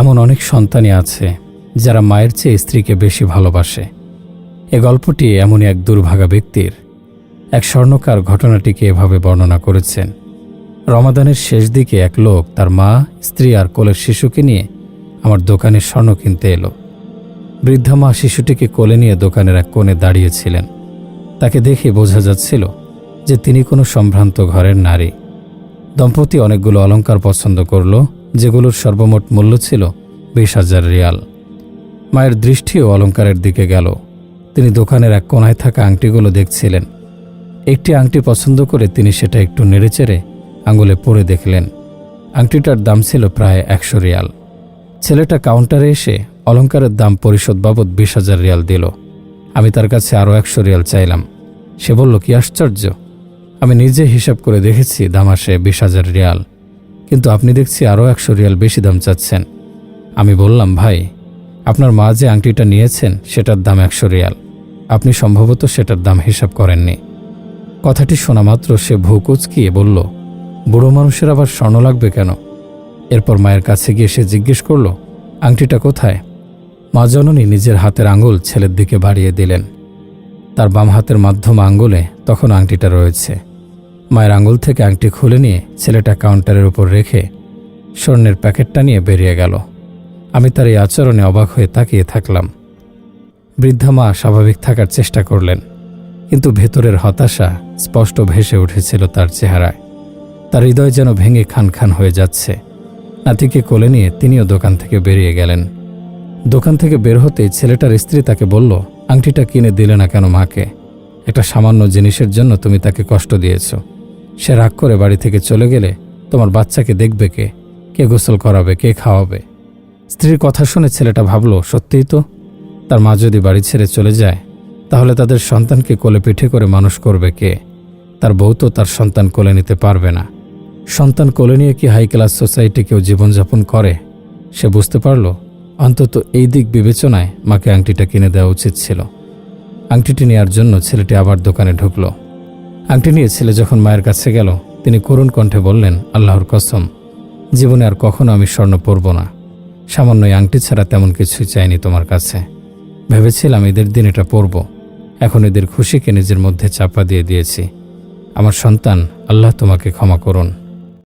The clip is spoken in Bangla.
এমন অনেক সন্তানই আছে যারা মায়ের চেয়ে স্ত্রীকে বেশি ভালোবাসে। এ গল্পটি এমনই এক দুর্ভাগা ব্যক্তির। এক স্বর্ণকার ঘটনাটিকে এভাবে বর্ণনা করেছেন। রমাদানের শেষ দিকে এক লোক তার মা, স্ত্রী আর কোলের শিশুকে নিয়ে আমার দোকানে স্বর্ণ কিনতে এলো। বৃদ্ধা মা শিশুটিকে কোলে নিয়ে দোকানের এক কোণে দাঁড়িয়েছিলেন। তাকে দেখে বোঝা যাচ্ছিল যে তিনি কোনো সম্ভ্রান্ত ঘরের নারী। দম্পতি অনেকগুলো অলংকার পছন্দ করল যেগুলোর সর্বমোট মূল্য ছিল বিশ হাজার রিয়াল। মায়ের দৃষ্টিও অলংকারের দিকে গেল। তিনি দোকানের এক কোনায় থাকা আংটিগুলো দেখছিলেন। একটি আংটি পছন্দ করে তিনি সেটা একটু নেড়েচেড়ে আঙুলে পরে দেখলেন। আংটিটার দাম ছিল প্রায় একশো রিয়াল। ছেলেটা কাউন্টারে এসে অলংকারের দাম পরিশোধ বাবদ বিশ হাজার রিয়াল দিল। আমি তার কাছে আরও একশো রিয়াল চাইলাম। সে বলল, কি আশ্চর্য। আমি নিজে হিসাব করে দেখেছি দাম আসে বিশ হাজার রিয়াল। কিন্তু আপনি দেখছি আরও একশো রিয়াল বেশি দাম চাচ্ছেন। আমি বললাম, ভাই, আপনার মা যে আংটিটা নিয়েছেন, সেটার দাম একশো রিয়াল। আপনি সম্ভবত সেটার দাম হিসাব করেননি। কথাটি শোনা মাত্র সে ভূকুচকিয়ে বলল, বুড়ো মানুষের আবার স্বর্ণ লাগবে কেন? এরপর মায়ের কাছে গিয়ে সে জিজ্ঞেস করল, আংটিটা কোথায়? মা জননী নিজের হাতের আঙুল ছেলের দিকে বাড়িয়ে দিলেন। তার বাম হাতের মাধ্যম আঙ্গুলে তখন আংটিটা রয়েছে। মায়ের আঙুল থেকে আংটি খুলে নিয়ে ছেলেটা কাউন্টারের উপর রেখে স্বর্ণের প্যাকেটটা নিয়ে বেরিয়ে গেল। আমি তার এই আচরণে অবাক হয়ে তাকিয়ে থাকলাম। বৃদ্ধা মা স্বাভাবিক থাকার চেষ্টা করলেন, কিন্তু ভেতরের হতাশা স্পষ্ট ভেসে উঠেছিল তার চেহারায়। তার হৃদয় যেন ভেঙে খান খান হয়ে যাচ্ছে। নাতিকে কোলে নিয়ে তিনিও দোকান থেকে বেরিয়ে গেলেন। দোকান থেকে বের হতেই ছেলেটার স্ত্রী তাকে বলল, আংটিটা কিনে দিলে না কেন মাকে? একটা সামান্য জিনিসের জন্য তুমি তাকে কষ্ট দিয়েছ। সে রাগ করে বাড়ি থেকে চলে গেলে তোমার বাচ্চাকে দেখবে কে? কে গোসল করাবে, কে খাওয়াবে? স্ত্রীর কথা শুনে ছেলেটা ভাবল, সত্যিই তো? তার মা যদি বাড়ি ছেড়ে চলে যায়, তাহলে তাদের সন্তানকে কোলে পিঠে করে মানুষ করবে কে? তার বউ তো তার সন্তান কোলে নিতে পারবে না। সন্তান কোলে নিয়ে কি হাই ক্লাস সোসাইটি কেউ জীবনযাপন করে? সে বুঝতে পারল, অন্তত এই দিক বিবেচনায় মাকে আংটিটা কিনে দেওয়া উচিত ছিল। আংটিটি নেওয়ার জন্য ছেলেটি আবার দোকানে ঢুকল। আংটি নিয়ে ছেলে যখন মায়ের কাছে গেল, তিনি করুণ কণ্ঠে বললেন, আল্লাহর কসম, জীবনে আর কখনো আমি স্বর্ণ পরব না। সামান্য আংটি ছাড়া তেমন কিছুই চাইনি তোমার কাছে। ভেবেছিলাম এদের দিন এটা পরব। এখন এদের খুশিকে নিজের মধ্যে চাপা দিয়ে দিয়েছি। আমার সন্তান, আল্লাহ তোমাকে ক্ষমা করুন।